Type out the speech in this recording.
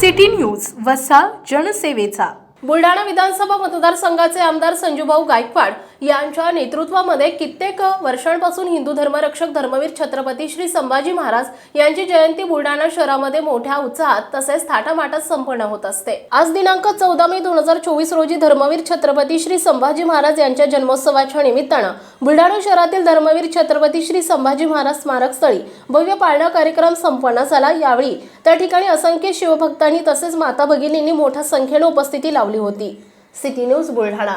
City news वसा जनसेवेचा. बुलढाणा विधानसभा मतदारसंघाचे आमदार संजूभाऊ गायकवाड यांच्या नेतृत्वामध्ये कित्येक वर्षांपासून हिंदू धर्मरक्षक धर्मवीर छत्रपती श्री संभाजी महाराज यांची जयंती बुलढाणा शहरामध्ये मोठ्या उत्साहात तसेच थाटामाटात संपन्न होत असते. आज दिनांक चौदा मे दोन हजार चोवीस रोजी धर्मवीर छत्रपती श्री संभाजी महाराज यांच्या जन्मोत्सवाच्या निमित्तानं बुलढाणा शहरातील धर्मवीर छत्रपती श्री संभाजी महाराज स्मारक स्थळी भव्य पाळणा कार्यक्रम संपन्न झाला. यावेळी त्या ठिकाणी असंख्य शिवभक्तांनी तसेच माता भगिनींनी मोठ्या संख्येने उपस्थिती लावली होती. City news Buldhana.